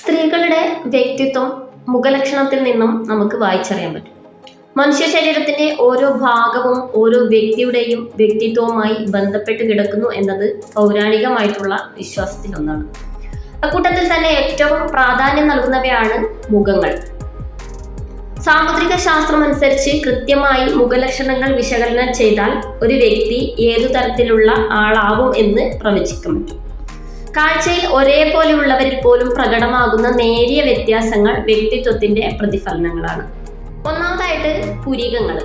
സ്ത്രീകളുടെ വ്യക്തിത്വം മുഖലക്ഷണത്തിൽ നിന്നും നമുക്ക് വായിച്ചറിയാൻ പറ്റും. മനുഷ്യ ശരീരത്തിന്റെ ഓരോ ഭാഗവും ഓരോ വ്യക്തിയുടെയും വ്യക്തിത്വവുമായി ബന്ധപ്പെട്ട് കിടക്കുന്നു എന്നത് പൗരാണികമായിട്ടുള്ള വിശ്വാസത്തിൽ ഒന്നാണ്. അക്കൂട്ടത്തിൽ തന്നെ ഏറ്റവും പ്രാധാന്യം നൽകുന്നവയാണ് മുഖങ്ങൾ. സാമുദ്രിക ശാസ്ത്രം അനുസരിച്ച് കൃത്യമായി മുഖലക്ഷണങ്ങൾ വിശകലനം ചെയ്താൽ ഒരു വ്യക്തി ഏതു തരത്തിലുള്ള ആളാവും എന്ന് പ്രവചിക്കാൻ പറ്റും. കാഴ്ചയിൽ ഒരേപോലെയുള്ളവരിൽ പോലും പ്രകടമാകുന്ന നേരിയ വ്യത്യാസങ്ങൾ വ്യക്തിത്വത്തിന്റെ പ്രതിഫലനങ്ങളാണ്. ഒന്നാമതായിട്ട് പുരികങ്ങൾ.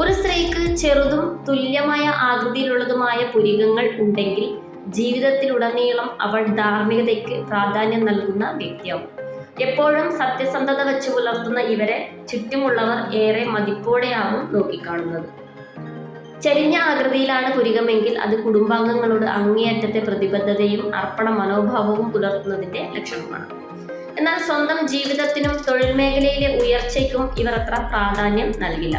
ഒരു സ്ത്രീക്ക് ചെറുതും തുല്യമായ ആകൃതിയിലുള്ളതുമായ പുരികങ്ങൾ ഉണ്ടെങ്കിൽ ജീവിതത്തിലുടനീളം അവൾ ധാർമ്മികതയ്ക്ക് പ്രാധാന്യം നൽകുന്ന വ്യക്തിയാവും. എപ്പോഴും സത്യസന്ധത വെച്ച് പുലർത്തുന്ന ഇവരെ ചുറ്റുമുള്ളവർ ഏറെ മതിപ്പോടെയാവും നോക്കിക്കാണുന്നത്. ചെരിഞ്ഞ ആകൃതിയിലാണ് പുരികമെങ്കിൽ അത് കുടുംബാംഗങ്ങളോട് അങ്ങേയറ്റത്തെ പ്രതിബദ്ധതയും അർപ്പണ മനോഭാവവും പുലർത്തുന്നതിന്റെ ലക്ഷണമാണ്. എന്നാൽ സ്വന്തം ജീവിതത്തിനും തൊഴിൽ മേഖലയിലെ ഉയർച്ചയ്ക്കും ഇവർ അത്ര പ്രാധാന്യം നൽകില്ല.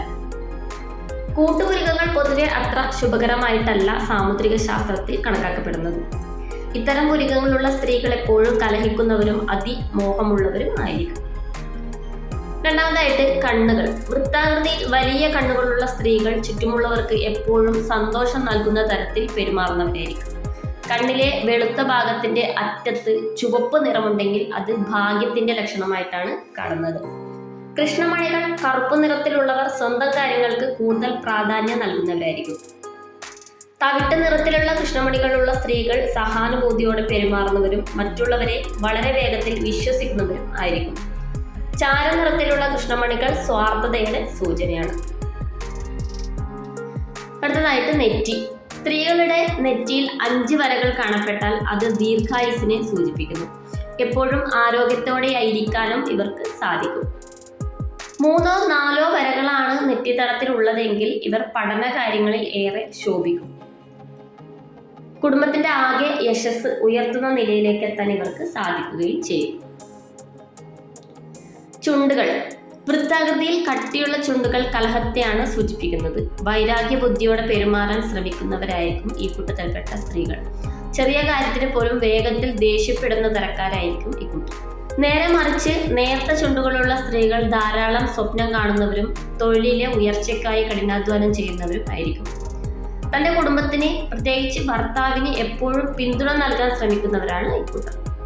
കൂട്ടുപുരികങ്ങൾ പൊതുവെ അത്ര ശുഭകരമായിട്ടല്ല സാമുദ്രിക ശാസ്ത്രത്തിൽ കണക്കാക്കപ്പെടുന്നത്. ഇത്തരം പുരികങ്ങളുള്ള സ്ത്രീകൾ എപ്പോഴും കലഹിക്കുന്നവരും അതിമോഹമുള്ളവരും ആയിരിക്കും രണ്ടാമതായിട്ട് കണ്ണുകൾ. വൃത്താകൃതിയിൽ വലിയ കണ്ണുകളുള്ള സ്ത്രീകൾ ചുറ്റുമുള്ളവർക്ക് എപ്പോഴും സന്തോഷം നൽകുന്ന തരത്തിൽ പെരുമാറുന്നവരായിരിക്കും. കണ്ണിലെ വെളുത്ത ഭാഗത്തിന്റെ അറ്റത്ത് ചുവപ്പ് നിറമുണ്ടെങ്കിൽ അത് ഭാഗ്യത്തിന്റെ ലക്ഷണമായിട്ടാണ് കാണുന്നത്. കൃഷ്ണമണികൾ കറുപ്പ് നിറത്തിലുള്ളവർ സ്വന്തം കാര്യങ്ങൾക്ക് കൂടുതൽ പ്രാധാന്യം നൽകുന്നവരായിരിക്കും. തവിട്ട് നിറത്തിലുള്ള കൃഷ്ണമണികളുള്ള സ്ത്രീകൾ സഹാനുഭൂതിയോടെ പെരുമാറുന്നവരും മറ്റുള്ളവരെ വളരെ വേഗത്തിൽ വിശ്വസിക്കുന്നവരും ആയിരിക്കും. ചാരനിറത്തിലുള്ള കൃഷ്ണമണികൾ സ്വാർത്ഥതയുടെ സൂചനയാണ്. അടുത്തതായിട്ട് നെറ്റി. സ്ത്രീകളുടെ നെറ്റിയിൽ അഞ്ച് വരകൾ കാണപ്പെട്ടാൽ അത് ദീർഘായുസിനെ സൂചിപ്പിക്കുന്നു. എപ്പോഴും ആരോഗ്യത്തോടെ ആയിരിക്കാനും ഇവർക്ക് സാധിക്കും. മൂന്നോ നാലോ വരകളാണ് നെറ്റിത്തടത്തിലുള്ളതെങ്കിൽ ഇവർ പഠന കാര്യങ്ങളിൽ ഏറെ ശോഭിക്കും. കുടുംബത്തിന്റെ ആകെ യശസ് ഉയർത്തുന്ന നിലയിലേക്ക് എത്താൻ ഇവർക്ക് സാധിക്കുകയും ചെയ്യും. ചുണ്ടുകൾ. വൃത്താകൃതിയിൽ കട്ടിയുള്ള ചുണ്ടുകൾ കലഹത്തെയാണ് സൂചിപ്പിക്കുന്നത്. വൈരാഗ്യ ബുദ്ധിയോടെ പെരുമാറാൻ ശ്രമിക്കുന്നവരായിരിക്കും ഈ കൂട്ടത്തിൽപ്പെട്ട സ്ത്രീകൾ. ചെറിയ കാര്യത്തിന് പോലും വേഗത്തിൽ ദേഷ്യപ്പെടുന്ന തരക്കാരായിരിക്കും ഈ കൂട്ടം. നേരെ മറിച്ച് നേർത്ത ചുണ്ടുകളുള്ള സ്ത്രീകൾ ധാരാളം സ്വപ്നം കാണുന്നവരും തൊഴിലിലെ ഉയർച്ചയ്ക്കായി കഠിനാധ്വാനം ചെയ്യുന്നവരും ആയിരിക്കും. തന്റെ കുടുംബത്തിന് പ്രത്യേകിച്ച് ഭർത്താവിന് എപ്പോഴും പിന്തുണ നൽകാൻ ശ്രമിക്കുന്നവരാണ് ഈ കൂട്ടർ